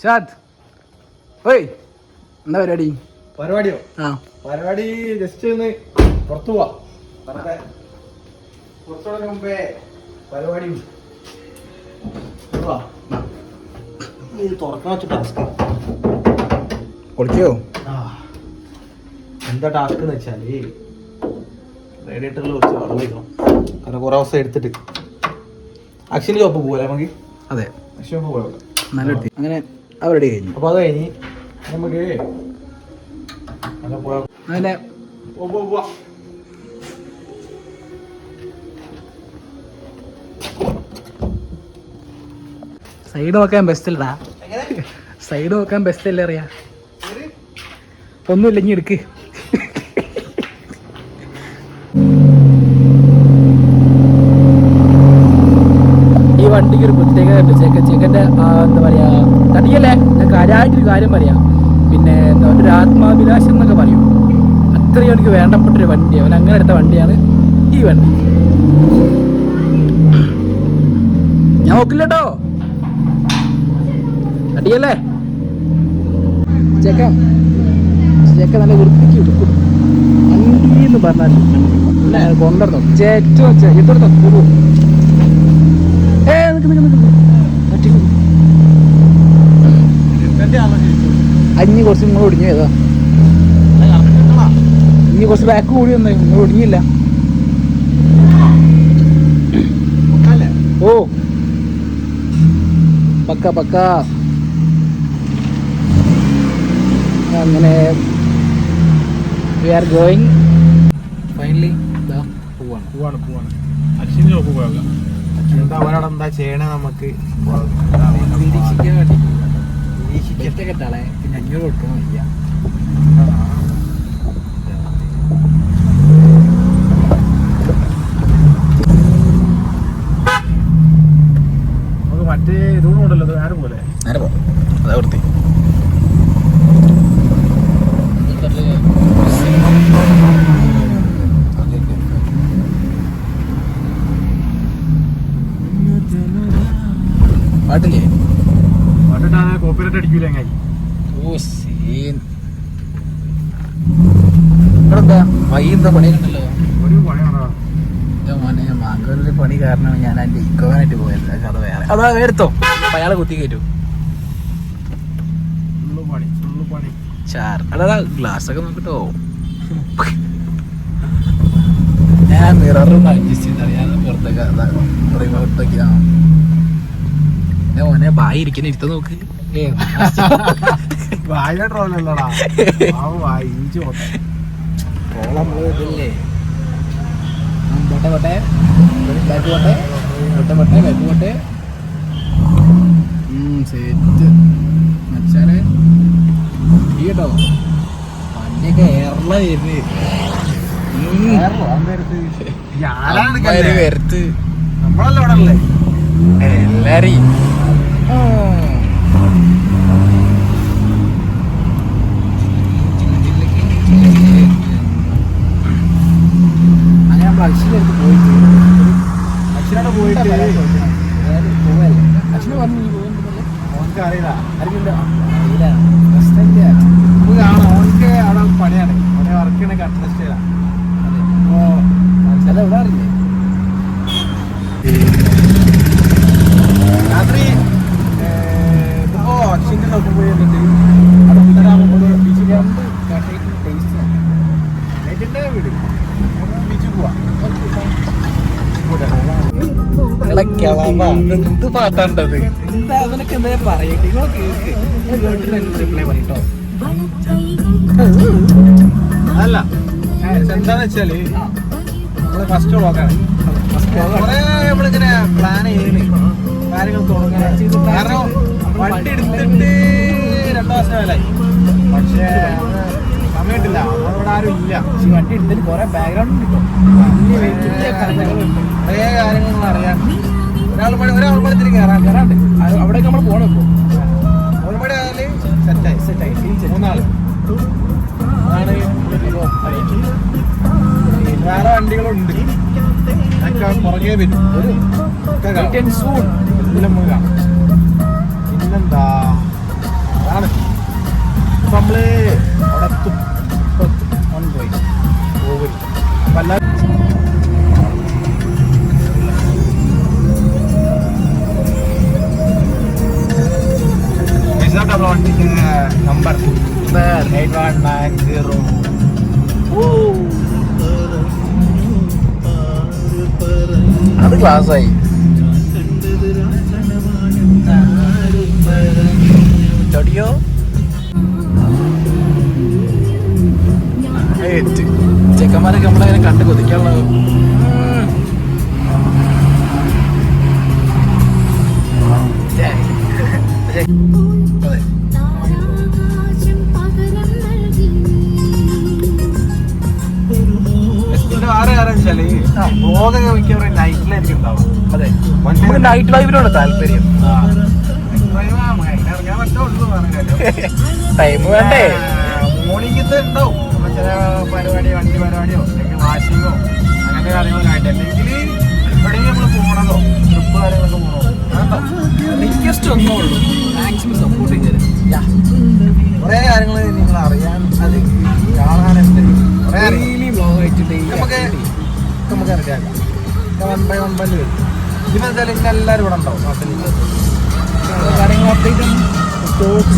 ഷാദ് ഓയ് എന്താ പരിപാടി? പരിപാടിയോ? ആ. പരിപാടി ജസ്റ്റ് ഒന്ന് പുറത്തു പോവാ. പുറത്തുള്ള മുമ്പേ പരിപാടി തുറക്കാൻ വെച്ച ടാസ്ക് പൊളിക്കോ എന്താ ടാസ്ക് എന്ന് വെച്ചാൽ റേഡിയേറ്ററിൽ കുറച്ച് വെള്ളം വയ്ക്കണം കാരണം കുറെ ദിവസം എടുത്തിട്ട്. ആക്ച്വലി ഷോപ്പ് പോകല്ലേ നമുക്ക്? അതെ. പോകാം അങ്ങനെ റെഡി കഴിഞ്ഞു അപ്പൊ അത് കഴിഞ്ഞ് നമുക്ക് പോവാം. സൈഡ് നോക്കാൻ ബെസ്റ്റ് അല്ലടാ? സൈഡ് നോക്കാൻ ബെസ്റ്റ് അല്ലേ അറിയാ ഒന്നുമില്ല ഇനി എടുക്ക് വണ്ടിക്ക് ഒരു പ്രത്യേകത ഉണ്ട് ചെക്ക ചെക്കന്റെ എന്താ പറയുക തടിയല്ലേ? ഞാൻ കാര്യമായിട്ടൊരു കാര്യം പറയാം. പിന്നെ എന്താ ഒരു ആത്മാഭിലാഷം എന്നൊക്കെ പറയും. അത്രയും എനിക്ക് വേണ്ടപ്പെട്ടൊരു വണ്ടി. അവൻ അങ്ങനെ എടുത്ത വണ്ടിയാണ് ഈ വണ്ടി. ഞാൻ നോക്കില്ല കേട്ടോ അടിയല്ലേ ചേക്ക. ചേക്ക നല്ല വൃത്തിക്ക് എടുക്കും വണ്ടി എന്ന് പറഞ്ഞാൽ കൊണ്ടുവരണം. ചേറ്റോ ചേത്തോടത്തോ പോകും ഏ നിക്ക് നിക്ക് നിക്ക് നിക്ക്. പറ്റി പോകും. എന്റെ ആളോ ശരിക്കും? അഞ്ഞ് കുറച്ച് നിങ്ങൾ ഒടിഞ്ഞു ഏതാ? ഇനി കുറച്ച് ബാക്ക് കൂടി വന്നു നിങ്ങൾ ഒടിഞ്ഞില്ല? ഓ. പക്ക പക്ക. അങ്ങനെ വി ആർ ഗോയിങ് ഫൈനലി പോവാണ്. പോവാണ് പോവാണ്. ഷോപ്പ് പോകാം എന്താ അവനവിടെ എന്താ ചെയ്യണേ നമുക്ക്? നിരീക്ഷിക്കാൻ വേണ്ടി നിരീക്ഷിക്കട്ടെ പിന്നെ അഞ്ഞൂറ് കൊടുക്കണം വയ്യ നമുക്ക് മറ്റേ ഇതുകൂടെ ഉണ്ടല്ലോ ഇത് ആരും പോലെ നേരെ പോ അതാ വൃത്തി പാട്ടില്ലേ? പാട്ടിട്ടാണ് കോപ്പിറൈറ്റ് അടിക്കൂല ഓ സീൻ. ഇവിടെ എന്താ വൈ എന്താ പണിയുണ്ടല്ലോ ഒരു പണിയാണോ? മോനെ മാങ്കൂരിലെ പണി കാരണം ഞാൻ എന്റെ ഇക്കോവാനായിട്ട് പോയത്. അത് വേറെ. അതാ എടുത്തോ. അപ്പൊ അയാളെ കുത്തി കയറ്റു. അതാ ഗ്ലാസ് ഒക്കെ നോക്കട്ടോ. ഞാൻ മിററും അഡ്ജസ്റ്റ് ചെയ്താൽ ഞാൻ പുറത്തേക്ക് റിമോട്ടൊക്കെ ഞാൻ മോനെ ബായി ഇരിക്കുന്ന. ഇരുത്ത നോക്ക്. ഏ വായ ട്രോലല്ലടാ ആ വായ ഇഞ്ചി പോട്ടെ. ഓളം ഇതില്ലേ? പോട്ടെ പോട്ടെ. ബാക്ക് പോട്ടെ. പോട്ടെ പോട്ടെ ബാക്ക് പോട്ടെ. സെറ്റ് മച്ചാനെ. ഈ കേട്ടോ. വണ്ടിയൊക്കെ ഏറല വരുന്നത്. വരത്ത്. നമ്മളല്ല അവിടെ ഉള്ളേ? എല്ലാരെയും അങ്ങനെ നമ്മൾ അച്ഛനടുത്ത് പോയിട്ട് അച്ഛനോട് പോയിട്ട് പറഞ്ഞു ഓനക്ക് അറിയില്ല. അറിയില്ല. അറിയില്ല പ്രശ്നമില്ല നമുക്ക് കാണാം. ഓനക്ക് അവിടെ പണിയാണ്. പണി വർക്ക് ചെയ്യണ കണ്ടസ്റ്റ് ചെയ്താ അപ്പോ അല്ല ഇവിടെ അറിയില്ലേ രാത്രി ഏർ, ഇതിപ്പോ അച്ഛന്റെ ഷോപ്പിൽ പോയി എന്നിട്ട് അവിടെ ഉത്തരാകുമ്പോൾ ബീച്ചിൽ പോവാം നൈറ്റിന്റെ വീട് ബീച്ചിൽ പോവാം എന്ത് പാട്ടാണ്ടത്? എന്താ അവനൊക്കെ എന്താ പറയട്ടെ? ഇങ്ങൾ എനിക്ക് റിപ്ലൈ പറയട്ടോ. അല്ല എന്താന്ന് വെച്ചാൽ നമ്മൾ ഫസ്റ്റ് വ്ളോഗാണ് കൊറേ നമ്മളിങ്ങനെ പ്ലാൻ ചെയ്യുന്നു കാര്യങ്ങൾ തുടങ്ങാൻ. കാരണം വണ്ടി എടുത്തിട്ട് രണ്ടു മാസം മേലായി. പക്ഷേ സമയമില്ല അവിടെ ആരും ഇല്ല. ഈ വണ്ടി എടുത്തിട്ട് കുറെ ബാക്ക്ഗ്രൗണ്ട് ഉണ്ട് കുറേ കാര്യങ്ങൾ അറിയാൻ. ഒരാൾ പണി ഒരാൾ പണി തിരികെ നമ്മൾ പോകണം ഇപ്പോൾ ഒരു മണി ആയാലും സെറ്റായി സെറ്റായി മൂന്നാൾ ആണ് വേറെ വണ്ടികളുണ്ട്. ഒക്കെ പുറകെ വരും. ഒരു സൂൺ ഇതിലും നമുക്ക് കാണാം. പിന്നെന്താ? അതാണ്. നമ്മൾ അവിടെ വണ്ടിക്ക് number eight one nine zero അത് ക്ലാസ്സായി ചടിയോ ചെക്കന്മാരൊക്കെ നമ്മളങ്ങനെ കണ്ട് കൊതിക്കാനുള്ളത്. അതെ. നൈറ്റ് ലൈഫിനോട് താല്പര്യം. ടൈം വേണ്ടേ? മോർണിംഗത്തെ ഉണ്ടാവും. ചില പരിപാടി വണ്ടി പരിപാടിയോ അല്ലെങ്കിൽ വാഷിങ്ങോ അങ്ങനത്തെ കാര്യങ്ങളൊക്കെ ആയിട്ട്. അല്ലെങ്കിൽ എവിടെയെങ്കിലും നമ്മൾ പോകണതോ ട്രിപ്പ് കാര്യങ്ങളൊക്കെ പോകണോ അതുണ്ടാവും റിക്വസ്റ്റ് ഒന്നേ ഉള്ളൂ മാക്സിമം സപ്പോർട്ട് ചെയ്തത് കുറേ കാര്യങ്ങൾ നിങ്ങൾ അറിയാൻ അത് കാണാനുണ്ട് കുറേ ഡെയിലി ബ്ലോഗ് ആയിട്ട് നമുക്ക് നമുക്ക് അറിയാം. വൺ ബൈ വൺ ബൈ വരും. പിന്നെ എന്തായാലും ഇന്ന് എല്ലാവരും ഇവിടെ ഉണ്ടാവും കാര്യങ്ങൾ അപ്ഡേറ്റ് സ്റ്റോക്ക്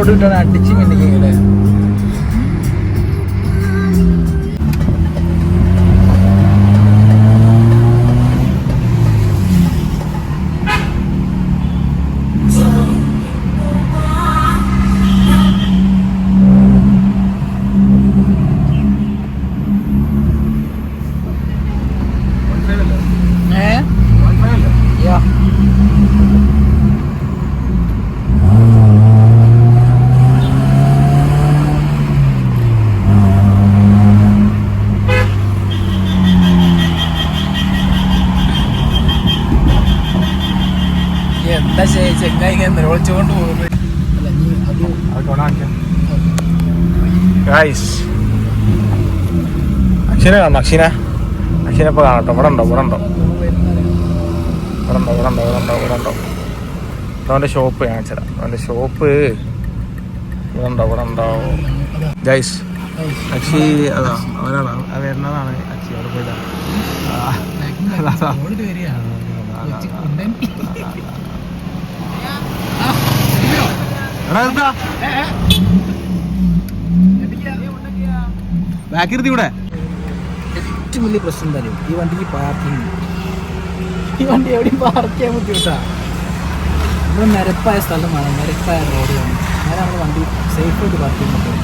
കായ റോഡ് അടിച്ച് അക്ഷനെ കാണണം അക്ഷനെ അക്ഷനെ ഇപ്പോൾ കാണട്ടോ ഇവിടെ ഉണ്ടോ? ഇവിടെ ഉണ്ടോ? ഇവിടെ ഉണ്ടോ? ഇവിടെ ഉണ്ടോ? ഇവിടെ ഉണ്ടോ? ഇവിടെ ഉണ്ടോ? അവന്റെ ഷോപ്പ് കാണിച്ചതാ അവന്റെ ഷോപ്പ് ഇവിടെ ഉണ്ടോ? ഇവിടെ ഉണ്ടോ? ഗൈസ് അക്ഷി അതാ അവരാണ്. വരുന്നതാണ് അക്ഷി. അവിടെ പോയിട്ടാണ് ബാക്കിരുത്തി ഇവിടെ. ഏറ്റവും വലിയ പ്രശ്നം തരും? ഈ വണ്ടിക്ക് പാർക്കിംഗ് ഈ വണ്ടി എവിടെയും പാർക്ക് ചെയ്യാൻ ബുദ്ധിമുട്ടാ. നമ്മൾ നിരപ്പായ സ്ഥലമാണ് നിരപ്പായ റോഡ് വേണം അങ്ങനെ നമ്മൾ വണ്ടി സേഫായിട്ട് പാർക്ക് ചെയ്യാൻ പറ്റും.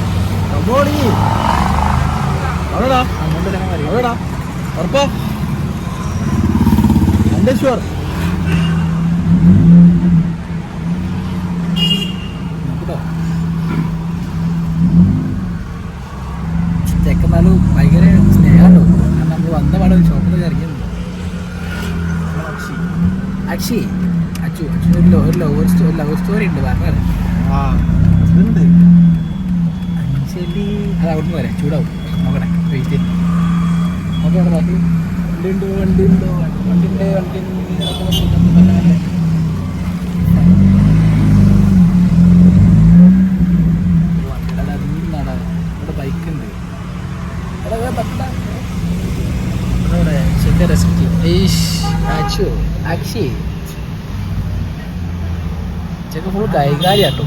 അങ്ങോട്ട് തന്നെ അറിയാം ഉറപ്പോ. എന്റെ ഷുവർ ചെക്കന്മാരും ഭയങ്കര സ്നേഹമുണ്ടോ വന്ന പാടെ ഷോപ്പിൽ ഇറങ്ങിയിട്ടുണ്ട് അക്ഷി. അച്ചു അച്ഛന് ഒരു ഒരു ലവ് സ്റ്റോറി ലവ് സ്റ്റോറി ഉണ്ട് പറഞ്ഞത് അഞ്ജലി. അത് വരാം ചൂടാവും. നോക്കണേ വെയിറ്റ് നോക്കട്ടെ ബാക്കി വണ്ടി ഉണ്ട് വണ്ടി ഉണ്ടോ വണ്ടി ഉണ്ട് വണ്ടി ഇവിടെ ബൈക്ക് ഉണ്ട്. അവിടെ ചെറിയ റെസിപ്റ്റ് ഏഷ് അച്ചു അക്ഷി ചെക്ക ഫുൾ കൈകാര്യാട്ടോ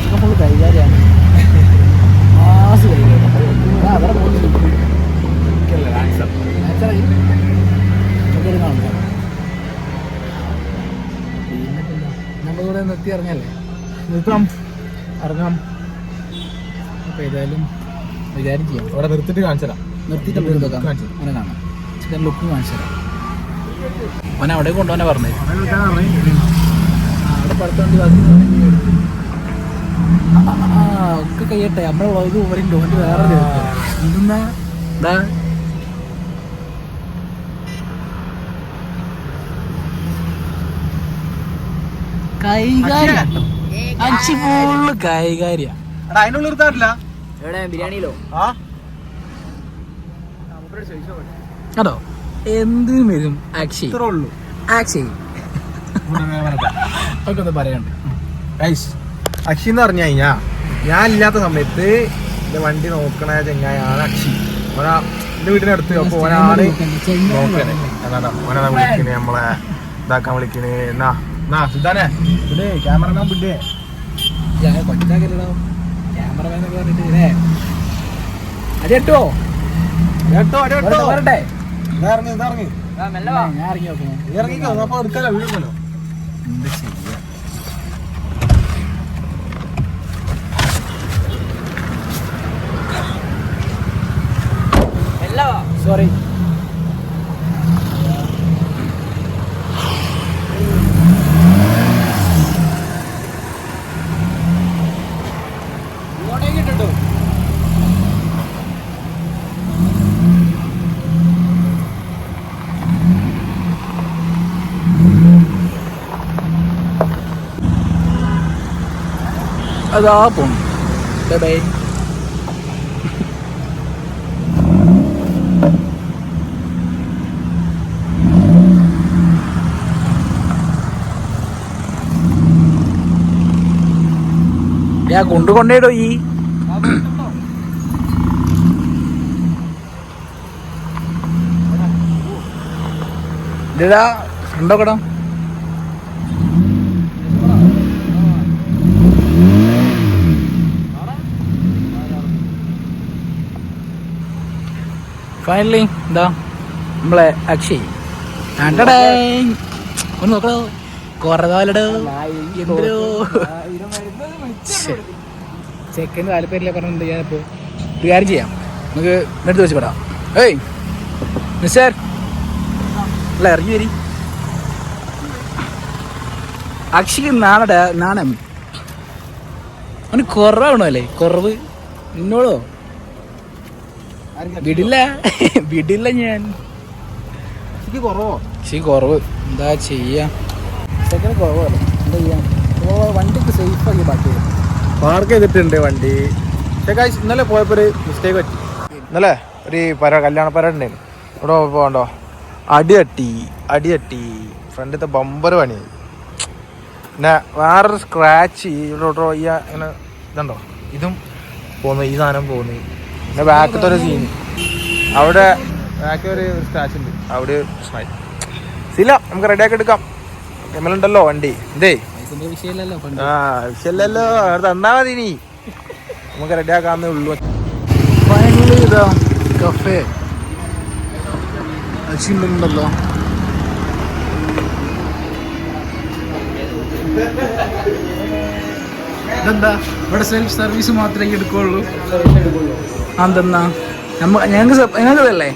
ചെക്ക ഫുൾ കൈകാര്യാണ് മാസ് കൈകാര്യം അവിടെ നമ്മളിവിടെ നിർത്തി ഇറങ്ങല്ലേ നിർത്താം ഇറങ്ങാം. അപ്പോൾ ഏതായാലും വിചാരം ചെയ്യാം. ഇവിടെ നിർത്തിട്ട് കാണിച്ചതാ. നിർത്തിയിട്ട് നമുക്ക് ഇതൊക്കെ കാണിച്ചു. അങ്ങനെ കാണാം. ചിക്കൻ ലുക്ക് കാണിച്ചു തരാം. അവനെ അവിടെ കൊണ്ടുപോകാനാ പറഞ്ഞേ. അവിടെ പഠിത്തോണ്ട് ഒക്കെ കഴിയട്ടെ. നമ്മളെ പറയുന്നുണ്ട് വണ്ടി വേറെ എന്തെന്നാ കൈകാര്യം. അഞ്ച് ഫുള്ള് കൈകാര്യ. എവിടെ? ബിരിയാണിയിലോ? ആ? അതോ? എന്തിനും വരും. ആക്ഷി ഉള്ളൂ. അക്ഷയ് ഒക്കെ ഒന്ന് പറയണ്ട്. അക്ഷി എന്ന് പറഞ്ഞു കഴിഞ്ഞാ ഞാൻ ഇല്ലാത്ത സമയത്ത് എന്റെ വണ്ടി നോക്കണ ചെങ്ങായാണ് അക്ഷി. ഓരാ എന്റെ വീടിനടുത്ത് അപ്പൊ ഓനാണ് നോക്കണേ. അതാ ഓനാ വിളിക്കണേ നമ്മളെ ഇതാക്കാൻ വിളിക്കണേ. എന്നാ എന്നാ സുധാനെ ഇവിടെ ക്യാമറമാൻ വിട്ടേ ഞാൻ കൊച്ചാക്കല്ലോ ക്യാമറമാൻ എന്നൊക്കെ പറഞ്ഞിട്ട് കേട്ടോ കേട്ടോ. വരട്ടെ ഇറങ്ങി ഇറങ്ങി. ഞാൻ ഇറങ്ങി നോക്കണേ ഇറങ്ങിക്കോ അപ്പൊ എടുക്കാലോ വീഴുമല്ലോ എന്താ ചെയ്യാ? സോറി അതാ പോണു ബൈ ബൈ. ഞാൻ കൊണ്ടുകൊണ്ടേടോ ഈ. ഇതാ ഫ്രണ്ടോക്കടാ ഫൈനലി എന്താ? നമ്മളെ അക്ഷയ്. കണ്ടടേ ഒന്ന് നോക്കണോ കൊറേ കാലടോ എന്തിനോ? ചെക്കന് താല്പര്യമില്ല പറഞ്ഞിട്ടുണ്ട് ഞാനിപ്പോ. ഒരു കാര്യം ചെയ്യാം. നമുക്ക് എന്നിട്ട് വെച്ച് പെടാം. ഏയ്. മിസ്റ്റർ. അല്ല ഇറങ്ങി വരി. അക്ഷിക്ക് നാണട നാണം അവന് കുറവാണോ അല്ലേ? കുറവ്. നിന്നോളോ വിടില്ല. വിടില്ല ഞാൻ. കുറവോ? ശരി കുറവ്. എന്താ ചെയ്യാ? സെക്കൻഡ് കുറവല്ലേ എന്താ ചെയ്യാ? ഓ വണ്ടിക്ക് സേഫ് ആക്കി ബാക്കി പാർക്ക് ചെയ്തിട്ടുണ്ട് വണ്ടി. ഇന്നലെ പോയപ്പോ ഒരു മിസ്റ്റേക്ക് പറ്റി. ഇന്നലെ ഒരു പര കല്യാണ പര ഉണ്ടായിരുന്നു. ഇവിടെ പോകണ്ടോ? അടി തട്ടി അടി തട്ടി ഫ്രണ്ടിലത്തെ ബമ്പർ പണിയായി പിന്നെ വേറൊരു സ്ക്രാച്ച് ഇവിടെ ഈ ഇങ്ങനെ ഇതുണ്ടോ? ഇതും പോന്നു ഈ സാധനം പോന്നു. പിന്നെ ബാക്കത്തെ ഒരു സീൻ അവിടെ ബാക്കിൽ ഒരു സ്ക്രാച്ച് ഉണ്ട്. അവിടെ പ്രശ്നമായി ഇല്ല നമുക്ക് റെഡിയാക്കി എടുക്കാം. എമ്മലുണ്ടല്ലോ വണ്ടി. എന്തേ? പൈസന്റെ വിഷയമില്ലല്ലോ ആ ആവശ്യമല്ലല്ലോ അവിടെ തന്നാ മതി ഇനി. നമുക്ക് റെഡിയാക്കാന്നേ ഉള്ളൂ. ഫൈനലി ഇതാ കഫേ അച്ചിണ്ടല്ലോ ഇതെന്താ ഇവിടെ സെൽഫ് സർവീസ് മാത്രമേ എടുക്കുള്ളൂ. അതെന്നാ നമ്മ ഞങ്ങൾക്ക് ഞങ്ങൾക്കതല്ലേ?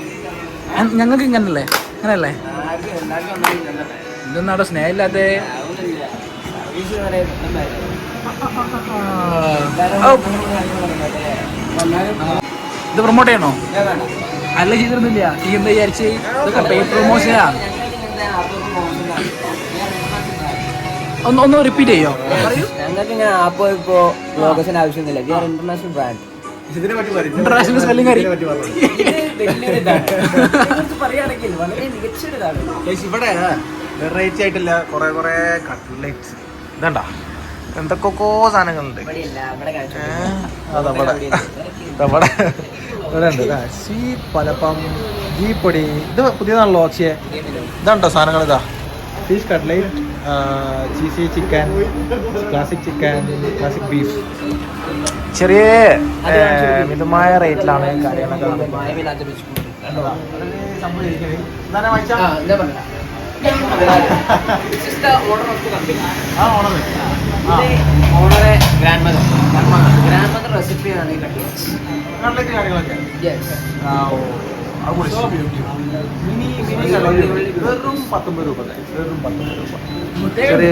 ഞങ്ങൾക്ക് ഇങ്ങനല്ലേ? അങ്ങനല്ലേ? ഇതൊന്നാടോ സ്നേഹമില്ലാതെ ഇത് പ്രൊമോട്ട് ചെയ്യണോ? അല്ല ചെയ്തിരുന്നില്ല. ഈ എന്താ വിചാരിച്ച്? ഇതൊക്കെ പ്രൊമോഷനാ ഒന്ന് ഒന്ന് റിപ്പീറ്റ് ചെയ്യോ? ഞങ്ങൾക്ക് ഇങ്ങനെ ആപ്പ് ഇപ്പോ ലോകസിന് ആവശ്യമൊന്നുമില്ല. We are international brand international spelling കാര്യം പറയുകയാണെങ്കിൽ വളരെ മികച്ചൊരിതാണ് ഇവിടെ വെറൈറ്റി ആയിട്ടില്ല. കുറെ കുറെ കട്ട്ലെറ്റ്സ് ഇതണ്ട? എന്തൊക്കെയോ സാധനങ്ങളുണ്ട്. അതവിടെ. അതവിടെ. ഇവിടെ ഉണ്ട്. സീ പലപ്പം ജീപ്പൊടി പൊടി ഇത് പുതിയതാണല്ലോ അക്ഷയെ ഇതുണ്ടോ സാധനങ്ങൾ ഇതാ? Fish cutlet cheesy chicken classic chicken classic beef ചെറിയ മിതമായ റേറ്റിലാണ് കാര്യങ്ങളൊക്കെ owner. Grandmother grandmother റെസിപ്പിയാണ് ഈ കട്ട്ലറ്റ് കാര്യങ്ങളൊക്കെ. യെസ് ആ, ഓ. അത് പൊളിച്ചു. മിനി മിനി കട്ട്ലറ്റ് വെറും പത്തൊമ്പത് രൂപ വെറും പത്തൊമ്പത് രൂപ. ചെറിയ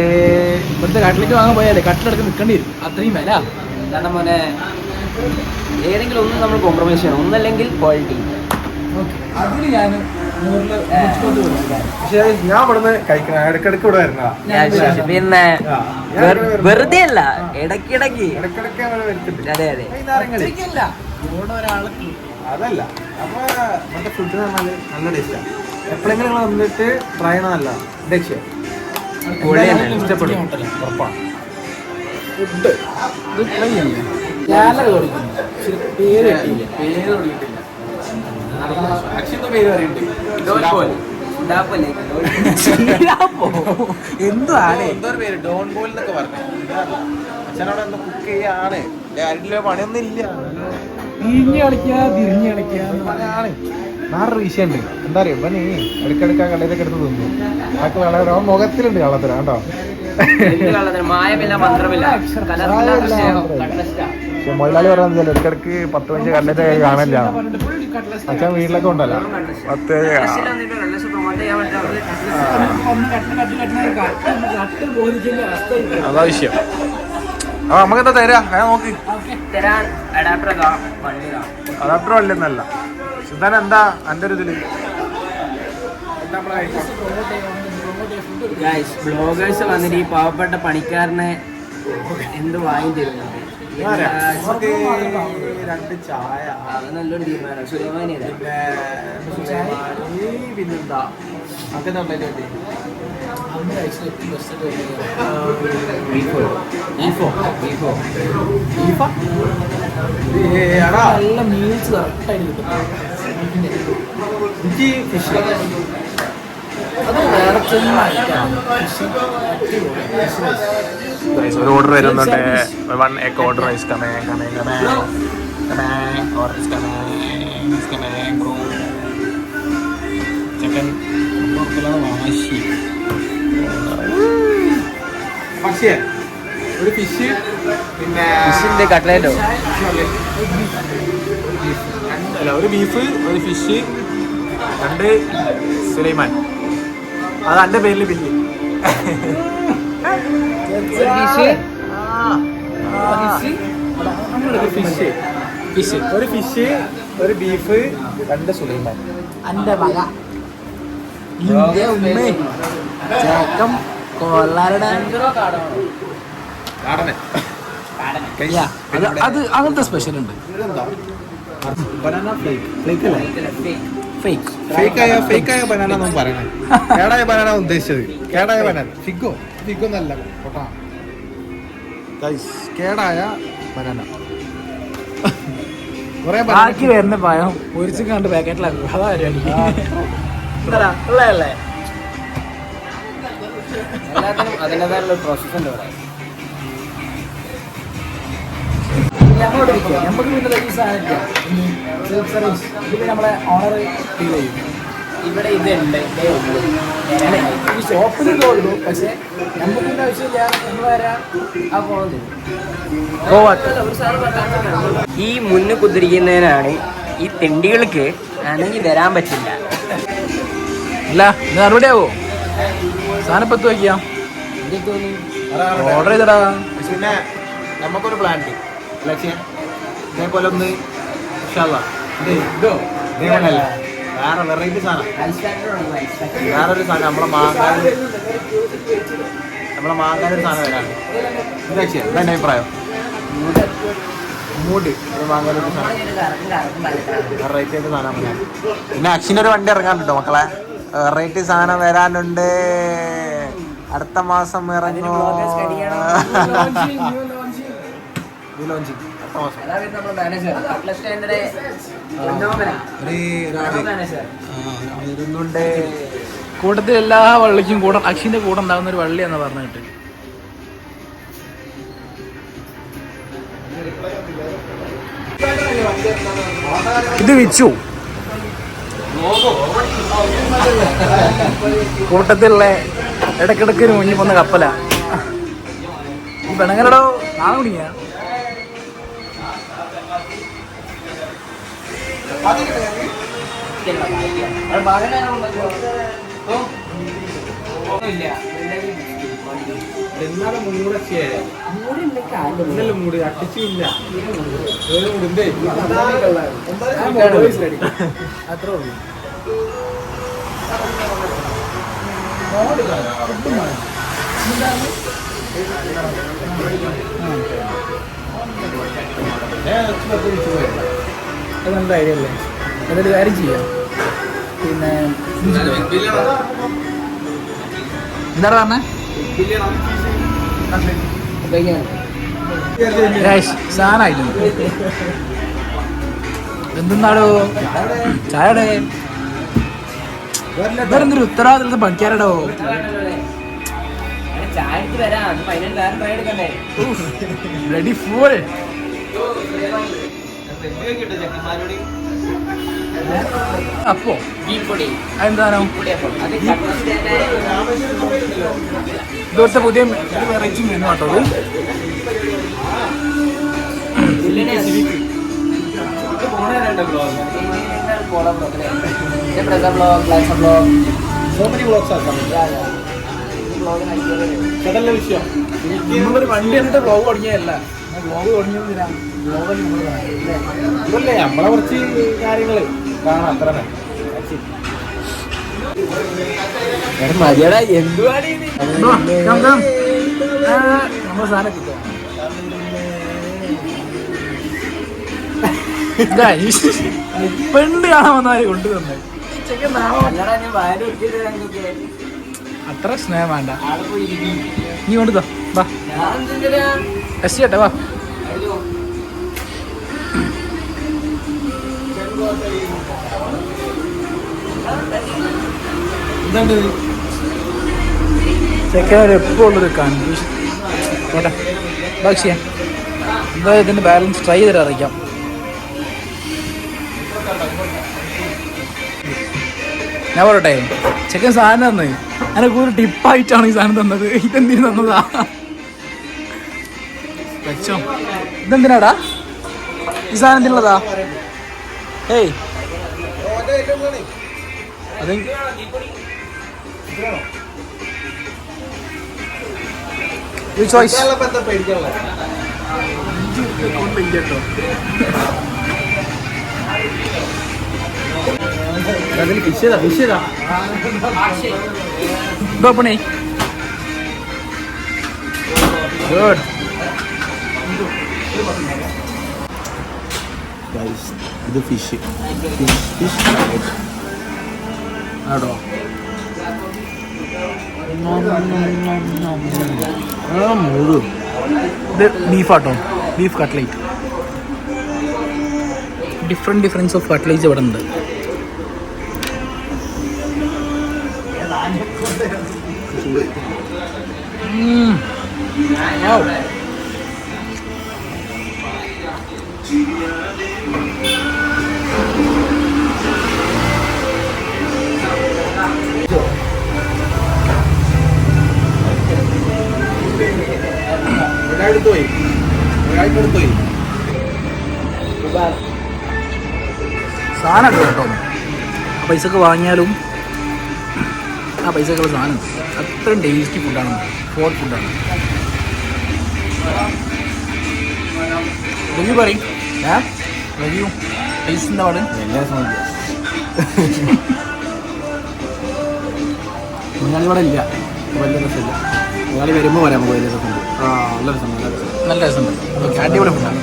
ഇവിടുത്തെ കട്ട്ലറ്റ് വാങ്ങാൻ പോയാലേ കട്ടിലെടുത്ത് നിൽക്കേണ്ടി വരും. അത്രയും വില. എന്താണ് മോനെ? ഏതെങ്കിലും ഒന്ന് നമ്മൾ കോംപ്രമൈസ് ചെയ്യണം. ഒന്നല്ലെങ്കിൽ ക്വാളിറ്റി അതിന് ഞാൻ. പക്ഷേ ഞാൻ ഇവിടുന്ന് കഴിക്കണ ഇടക്കിടക്ക് ഇവിടെ വരുന്നതാ പിന്നെ ഇവിടെ വെറുതെ അല്ല ഇടയ്ക്കിടയ്ക്ക്. ഇടക്കിടക്ക് അതെ അതെ. ഒറ്റയ്ക്കല്ല. അതല്ല. അപ്പൊ നമ്മുടെ ഫുഡ് പറഞ്ഞാൽ നല്ല ടേസ്റ്റാണ് എപ്പോഴെങ്കിലും നിങ്ങൾ വന്നിട്ട് ട്രൈ ചെയ്യണമല്ല പൊളിയാണ്, ഇഷ്ടപ്പെടും. ഉറപ്പാണ്. ഫുഡ് ഇത് ട്രൈ ചെയ്യണ്ടേ? ഞാനത് ഓടിക്കുന്നു പേര് പേര് പേര് എന്താണ് ചെയ്യാണ് പണിയൊന്നും ഇല്ല. തിരിഞ്ഞ് കളിക്കുക തിരിഞ്ഞ് കളിക്കുക വേറൊരു വിഷയമുണ്ട്. എന്താ പറയുക ഇവന് ഇടയ്ക്കിടയ്ക്ക് ആ കടയിലൊക്കെ എടുത്ത് തിന്നു. ആൾക്ക് വളരെ അവൻ മുഖത്തിലുണ്ട് കള്ളത്തിന്. കേട്ടോ മുതലാളി പറയുന്നത് ഇടയ്ക്കിടയ്ക്ക് പത്ത് പഞ്ച് കടയിലൊക്കെ കാണില്ല അച്ഛൻ വീട്ടിലൊക്കെ ഉണ്ടല്ലോ. പത്ത് അതാ വിഷയം. ആ നമുക്ക് എന്താ തരാ? ഞാൻ നോക്കി. തരാൻ അഡാപ്റ്റർ വല്ലെന്നല്ല സിദ്ധാൻ എന്താ എന്റെ ഒരു ഇതിൽ? ബ്ലോഗേഴ്സ് വന്നിട്ട് ഈ പാവപ്പെട്ട പണിക്കാരനെ എന്ത് വാങ്ങി നമുക്ക് രണ്ട് ചായ. അത് നല്ലൊരു തീരുമാനം. സുലൈമാനിയല്ലേ പിന്നെ പിന്നെന്താ? അങ്ങനെ ഉണ്ടായിട്ട് നല്ല മീൽസ് കറക്റ്റായിട്ട് കിട്ടും എനിക്ക് ഫിഷ് അത് വേറെ ഒരു ഓർഡർ വരുന്നുണ്ട് വൺ എഗ് ഓർഡർ റൈസ് കമേ കമേ കമേ കമേ ഓർഡർ റൈസ് കമേ കമേ ബ്രോ ചിക്കൻ വാശി പക്ഷേ ഒരു ഫിഷ് പിന്നെ ഫിഷിന്റെ കട്ട്ലേറ്റോ അല്ല ഒരു ബീഫ് ഒരു ഫിഷ് രണ്ട് സുലൈമാൻ. അത് എന്റെ പേരിൽ ബില്ല് ഒരു ഫിഷ് ഫിഷ് ഒരു ഫിഷ് ഒരു ബീഫ് രണ്ട് സുലൈമാൻ. എന്റെ ഇന്ത്യ ഉമ്മേ. ചേക്കം അത് അത് അങ്ങനത്തെ സ്പെഷ്യൽ ഉണ്ട്. കേടായ ബനാന ഉദ്ദേശിച്ചത്. കേടായ ബനാന ഫിഗോ ഫിഗോ നല്ല കൊട്ടാ ഗൈസ് കേടായ ബനാന ബാക്കി വരുന്ന പഴം ഒരിച്ചു കണ്ട് പാക്കറ്റിലാക്കും അതാ പരിപാടി. എല്ലാത്തിനും അതിന്റെതായുള്ള പ്രോസസ് ഉണ്ട് ഇവിടെ. ഞങ്ങളോട് ഇരിക്കുക. നമുക്ക് പിന്നെ ഈ സെൽഫ് സർവീസ് നമ്മളെ ഓണർ ഫീൽ ചെയ്യും. ഇവിടെ ഇതുണ്ട് ഈ ഷോപ്പിൽ ഉള്ളൂ. പക്ഷെ നമുക്ക് ആവശ്യമില്ല. നമ്മൾ വരാം ആ ഈ മുന്ന് കുതിരിക്കുന്നതിനാണ് ഈ തെണ്ടികൾക്ക് അനങ്ങി വരാൻ പറ്റില്ല. അല്ല ഇത് മറുപടി ആവോ സാധനം പത്ത് വയ്ക്കാം ഓർഡർ ചെയ്തടാ. പിന്നെ നമുക്കൊരു പ്ലാൻ ഉണ്ട്. ഇതേപോലെ ഒന്ന്. ഇത് ഇതോ? ഇതേപോലെയല്ല. വേറെ വെറൈറ്റി സാധനം. വേറൊരു സാധനം. നമ്മളെ മാങ്ങാൻ നമ്മളെ മാങ്ങാൻ ഒരു സാധനം വരാണ് ലക്ഷ്യം എന്താ അഭിപ്രായം? വെറൈറ്റി ആയിട്ട് സാധനം പിന്നെ അക്ഷിന്റെ ഒരു വണ്ടി ഇറങ്ങാറുണ്ടോ മക്കളെ? വെറൈറ്റി സാധനം വരാനുണ്ട്. അടുത്ത മാസം ഇറങ്ങും. കൂട്ടത്തിൽ എല്ലാ വള്ളിക്കും കൂടെ അക്ഷിന്റെ കൂടെ ഉണ്ടാകുന്ന ഒരു വള്ളി എന്ന് പറഞ്ഞിട്ട്. ഇത് വിച്ചു കൂട്ടത്തിലുള്ള ഇടക്കിടക്ക് മുന്നിൽ വന്ന കപ്പല. ഈ പെണങ്ങലടോ നാളെ കുടിക്കാ എന്നാലും മൂടൊക്കെ ഇന്നലെ മൂടി അട്ടിച്ചില്ല അത്രേ ഉള്ളൂ. അത് നല്ല ഐഡിയ അല്ലേ അതൊരു കാര്യം ചെയ്യാം. പിന്നെ എന്താണ് പറഞ്ഞേ? സാധനമായിരുന്നു എന്തെന്നാടോ? ചായടെ. വേറെന്തൊരു ഉത്തരവാദിത്തം പണിക്കാരടോ? റെഡി ഫുൾ വരാം അത് പൊടി. എന്താണോ പുതിയ വെറൈറ്റി മെനു ആട്ടോ വിഷയം? നമ്മളൊരു വണ്ടി എന്നിട്ട് ബ്ലോഗ് തുടങ്ങിയതല്ല. ബ്ലോഗ് നമ്മളെ കുറച്ച് കാര്യങ്ങൾ. കാണാം അത്ര തന്നെ. മതിയടാ സാധനം കിട്ടും. Guys, പെണ്ണ് കാണാൻ വന്നാൽ ഞങ്ങൾക്ക് അത്ര സ്നേഹം വേണ്ട. നീ കൊണ്ടുതോ വാ. എസ് ചേട്ടാ വാ. എന്താണ്? ചെക്കൻ എപ്പോൾ ഉള്ളൊരു കൺഫ്യൂഷൻ പോട്ടെ. ബാക്ഷിയ എന്താ ഇതിന്റെ ബാലൻസ് ട്രൈ ചെയ്തിട്ട് അറിയിക്കാം. ഞാൻ പറയട്ടെ. ചെക്കൻ സാധനം തന്നത് എനിക്ക് ഒരു ടിപ്പായിട്ടാണ് ഈ സാധനം തന്നത്. ഇതെന്തിനു തന്നതാ? വെച്ചോ. ഇതെന്തിനാടാ? ഈ സാധനം എന്തിനുള്ളതാ? ഏയ്. അത് ഒരു ചോയ്സ് അതിൽ ഫിഷ് ചെയ്താ ഫിഷ് ചെയ്താ ഓപ്പണേ ഗുഡ് ഇത് ഫിഷ് ഫിഷ് ആടോ ആ മുഴുവൻ ഇത് ബീഫാട്ടോ. Beef cutlet different difference of cutlets ഇവിടെ ഉണ്ട് Mmm. Wow. ഒരാളെടുത്ത് പോയി. ഒരാളുടെ അടുത്ത് പോയി. സാധനം കേട്ടോ. ആ പൈസക്ക് വാങ്ങിയാലും ആ പൈസക്കുള്ള സാധനം. അത്രയും ടേസ്റ്റി ഫുഡാണ് ഹോട്ട് ഫുഡാണ് റിവ്യൂ പറയും. റിവ്യൂ ടേസ്റ്റിന്റെ പാട്? എല്ലാ സമയം നിങ്ങളിവിടെ ഇല്ല. വലിയ രസമില്ല നിങ്ങൾ വരുമ്പോൾ വരാം നമുക്ക് വലിയ രസമുണ്ട് ആ നല്ല രസം നല്ല രസം രസമുണ്ട്. അടിപൊളി ഫുഡാണ്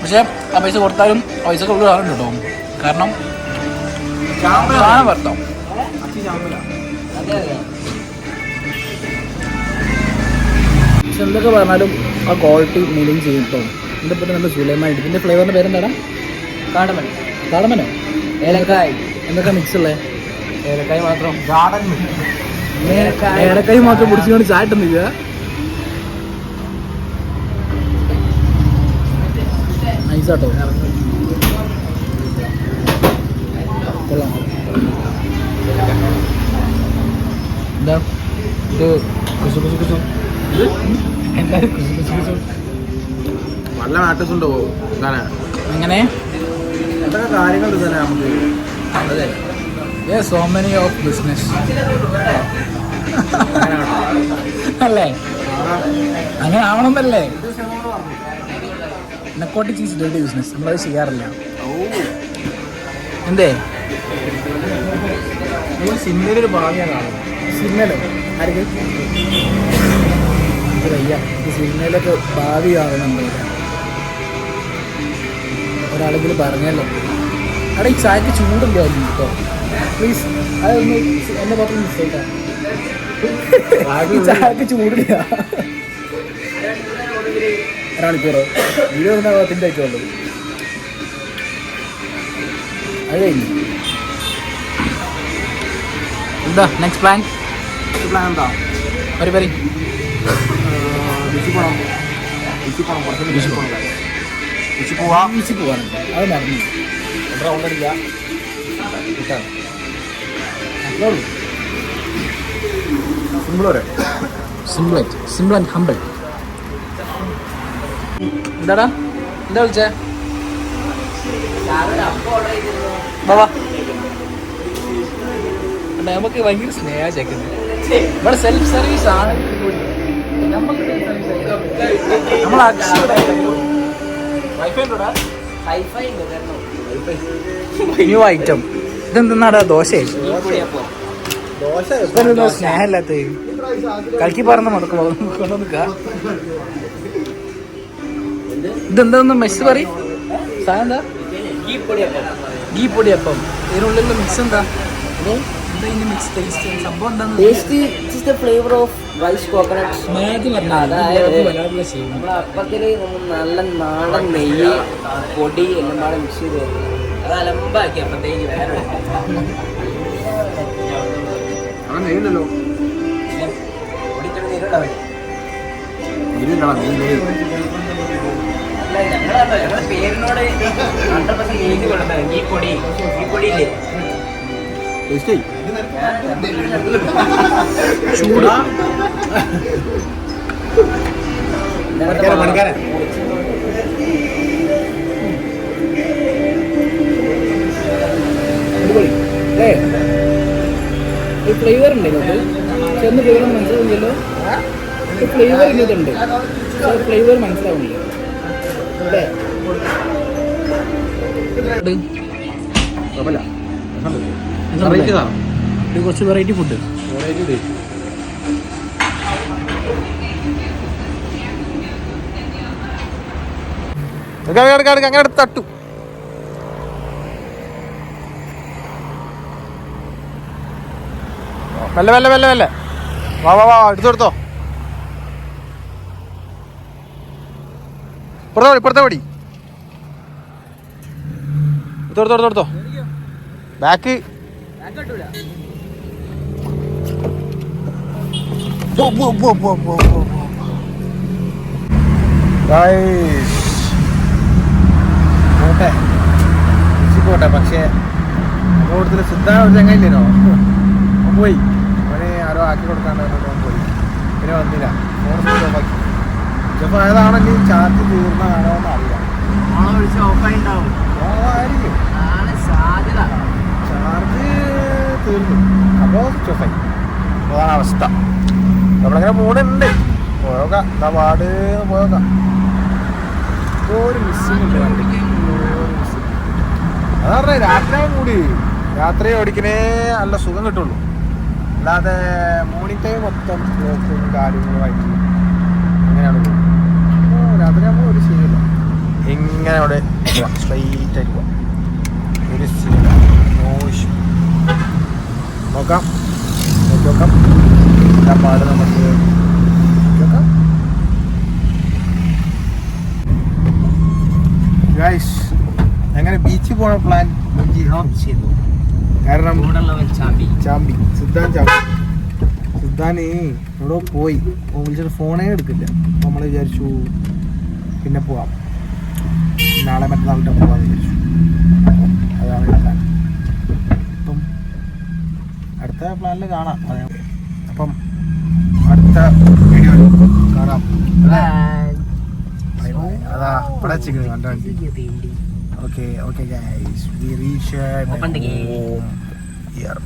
പക്ഷേ ആ പൈസ കൊടുത്താലും പൈസ കൊടുക്കാറുണ്ട് സാധനം കേട്ടോ കാരണം സാധനം വർത്താം. പക്ഷെ എന്തൊക്കെ പറഞ്ഞാലും ആ ക്വാളിറ്റി മെയിന്റെയിൻ ചെയ്യും കേട്ടോ ഇതിന്റെ പറ്റി നല്ല സുലഭമായിട്ട് ഇതിന്റെ ഫ്ലേവറിന്റെ പേരെന്താടാ കാടമൺ കാടമനോ ഏലക്കായ്. എന്തൊക്കെ മിക്സ് ഉള്ളത് ഏലക്കായ് മാത്രം. ഗാർഡൻ ഏലക്കായി മാത്രം പിടിച്ചുകൊണ്ട് ചാട്ടുന്നില്ല നൈസാട്ടോ കൊള്ളാം. എന്താ? ഇത് കുസു കുസു കുസു. എല്ലാവരും കുസു കുസു കുസു. നല്ല മാറ്റസ് ഉണ്ടോ അങ്ങനെ എന്തൊക്കെ കാര്യങ്ങൾ തന്നെ നമുക്ക്? അതെ. സോ മെനി ഓഫ് ബിസിനസ് അല്ലേ? അങ്ങനെ ആവണമെന്നല്ലേ നെക്കോട്ടിക് ഈസ് ഡേർട്ടി ബിസിനസ് നമ്മളത് ചെയ്യാറില്ല. എന്തേ? സിനിമയിലൊരു കാണുന്നത് സിനിമയിലോ? ആർക്ക് വയ്യ. സിനിമയിലൊക്കെ ഭാവി കാണുന്നുണ്ട് ഒരാളെങ്കിലും പറഞ്ഞല്ലോ. അവിടെ ഈ ചായക്ക് ചൂടുണ്ടോ? കേട്ടോ പ്ലീസ് അതൊന്ന് എന്നെ പറഞ്ഞ മിസ്റ്റേക്കാണ് ഈ ചായക്ക് ചൂടില്ല. മണിക്കൂറോ വീഡിയോ ഒന്നാ പത്തിന്റെ ആയിട്ടുള്ളൂ അത് കഴിഞ്ഞു. എന്താ നെക്സ്റ്റ് പ്ലാൻ പ്ലാൻ എന്താ? പരി പരി. ബീച്ചിൽ പോകണം ബീച്ചിൽ പോകണം കുറച്ച് ബീച്ചിൽ പോകണം ബീച്ചിൽ പോവാ? ബീച്ചിൽ പോകാനുണ്ട് അത് എത്ര റൗണ്ട് അടിക്കുക കിട്ടാം അത്രേ പറയാം സിമ്പിൾ സിമ്പിൾ ആൻഡ് ഹമ്പിൾ എന്താടാ? എന്താ വിളിച്ചേ? നമുക്ക് ഭയങ്കര സ്നേഹ ചേക്കുന്നത് ഇവിടെ സെൽഫ് സർവീസ് ആണ് നമുക്ക് നമ്മൾ ന്യൂ ഐറ്റം ഇതെന്താടാ ദോശയെ ദോശ ഇതൊന്നും സ്നേഹമില്ലാത്ത കലക്കി പറഞ്ഞ മുടക്ക് കൊണ്ടുവന്നിക്ക ഇതെന്താന്ന് മെസ്സ് പറയും? സാധനം എന്താ? ഗീ പൊടി അപ്പം ഇതിനുള്ളിലുള്ള മിക്സ് എന്താ ഫ്ലേവർ ഓഫ് റൈസ് കോക്കനട്ട് അതായത് അപ്പത്തിൽ നല്ല നാടൻ നെയ്യ് പൊടി എല്ലാം മിക്സ് ചെയ്ത്. അത് അലമ്പാക്കി അപ്പത്തേക്ക് വേറെ. അവൻ പൊടിച്ചത് നീരുണ്ടാവില്ല നെയ്യില്ലടാ നെയ്യ് ഞങ്ങളാട്ടോ ഞങ്ങളുടെ പേരിനോട് ഹൺഡ്രഡ് പെർസെന്റ് എഴുതി കൊടുത്തത് ഈ പൊടി ഈ പൊടിയില്ലേ? ചൂടാ. ചൂട് പണിക്കാരൻ അടിപൊളി ഏ ഒരു ഫ്ലേവർ ഉണ്ട് ഇതിനകത്ത് ചെന്ന് ഫ്ലേവർ മനസ്സിലാവില്ലല്ലോ ഒരു ഫ്ലേവർ ഇതിനകത്തുണ്ട് ഫ്ലേവർ മനസ്സിലാവുന്നില്ല അല്ലേ കുറച്ച് വെറൈറ്റി ഫുഡ് അങ്ങനെ തട്ടു. മെല്ലെ മെല്ലെ മെല്ലെ മെല്ലെ. വാ വാ വാ എടുത്തു എടുത്തോ ഇപ്പുറത്തെ ഇപ്പുറത്തെ പടി. എടുത്തോ എടുത്തോ ബാക്ക് പോട്ടെ. പോട്ടെ പക്ഷേ കൂടുതൽ സിദ്ധാ ഒരു ചങ്ങയില്ലേനോ പോയി. ആക്കി കൊടുക്കാണ്ട് ഞാൻ പോയി. പിന്നെ വന്നില്ല. ഫോൺ സ്വിച്ച് ഓഫ് ചിലപ്പോൾ അതാണെങ്കിൽ ചാർജ് തീർന്നതാണോ എന്ന് അറിയാം ചാർജ് തീർന്നു. അപ്പോൾ സ്വിച്ച് അതാണ് അവസ്ഥ. നമ്മളിങ്ങനെ പോണുണ്ട് പോയോക്കാം. എന്താ പാട് പോയോക്കാം. ഒരു മിസ്സിംഗ് ഉണ്ട് വണ്ടിക്ക് പറഞ്ഞേ കൂടി രാത്രി ഓടിക്കണേ. നല്ല സുഖം കിട്ടുള്ളൂ. അല്ലാതെ മോർണിംഗ് ടൈം മൊത്തം ബ്ലോക്കും കാര്യങ്ങളുമായിട്ട് അങ്ങനെയാണ് പോകും ഓ ഒരു സീനില്ല ഇങ്ങനെ അവിടെ സ്ട്രൈറ്റ് ആയിട്ട് പോവാം. ഒരു സീനില്ല നോ ഇഷ്യൂ നോക്കാം. നോക്കി നോക്കാം. ആ പാട് നമുക്ക് നോക്കാം. ഗൈസ് അങ്ങനെ ബീച്ചിൽ പോകണ പ്ലാൻ ചെയ്തു. കാരണം ചാമ്പി. സിദ്ധാൻ ചാമ്പി. സിദ്ധാന് എവിടെ പോയി. വിളിച്ചിട്ട് ഫോണേ എടുക്കില്ല. നമ്മൾ വിചാരിച്ചു പിന്നെ പോവാം. നാളെ മറ്റന്നാളിട്ട് പോവാന്ന് വിചാരിച്ചു. അതാണ് പ്ലാൻ അപ്പം അടുത്ത പ്ലാനിൽ കാണാം. അപ്പം അടുത്ത വീഡിയോ കാണാം. അതാ ഇവിടെ ചിക്കൻ കണ്ടോ? Okay, okay guys. We reach our home. Here.